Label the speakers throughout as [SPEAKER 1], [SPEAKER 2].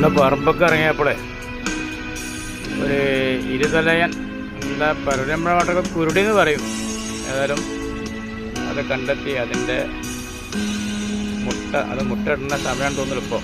[SPEAKER 1] ഇന്ന് പറമ്പൊക്കെ ഇറങ്ങിയപ്പോഴേ ഒരു ഇരുതലയൻ എന്താ പരമ്പരമായിട്ടൊക്കെ കുരുടി എന്ന് പറയും. ഏതായാലും അത് കണ്ടെത്തി അതിന്റെ മുട്ട അത് മുട്ട ഇടുന്ന സമയം തോന്നുന്നു ഇപ്പോൾ.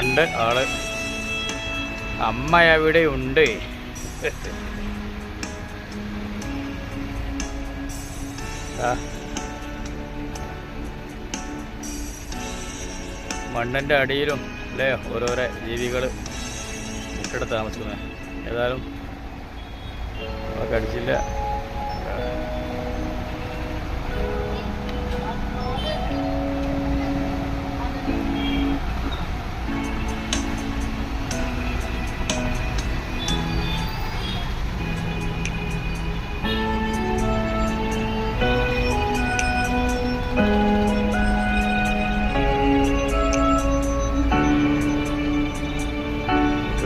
[SPEAKER 1] ഉണ്ട് ആൾ. അമ്മ അവിടെ ഉണ്ട് മണ്ണിന്റെ അടിയിലും അല്ലേ ഓരോരോ ജീവികൾ മുട്ടെടുത്ത് താമസിക്കുന്നത് ഏതായാലും കടിച്ചില്ല.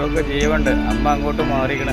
[SPEAKER 1] ഇതൊക്കെ ജീവുണ്ട് അമ്മ അങ്ങോട്ട് മാറിക്കണ.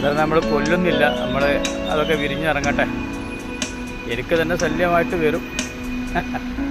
[SPEAKER 1] ഏതായാലും നമ്മൾ കൊല്ലുന്നില്ല. നമ്മൾ അതൊക്കെ വിരിഞ്ഞിറങ്ങട്ടെ. എനിക്ക് തന്നെ ശല്യമായിട്ട് വരും.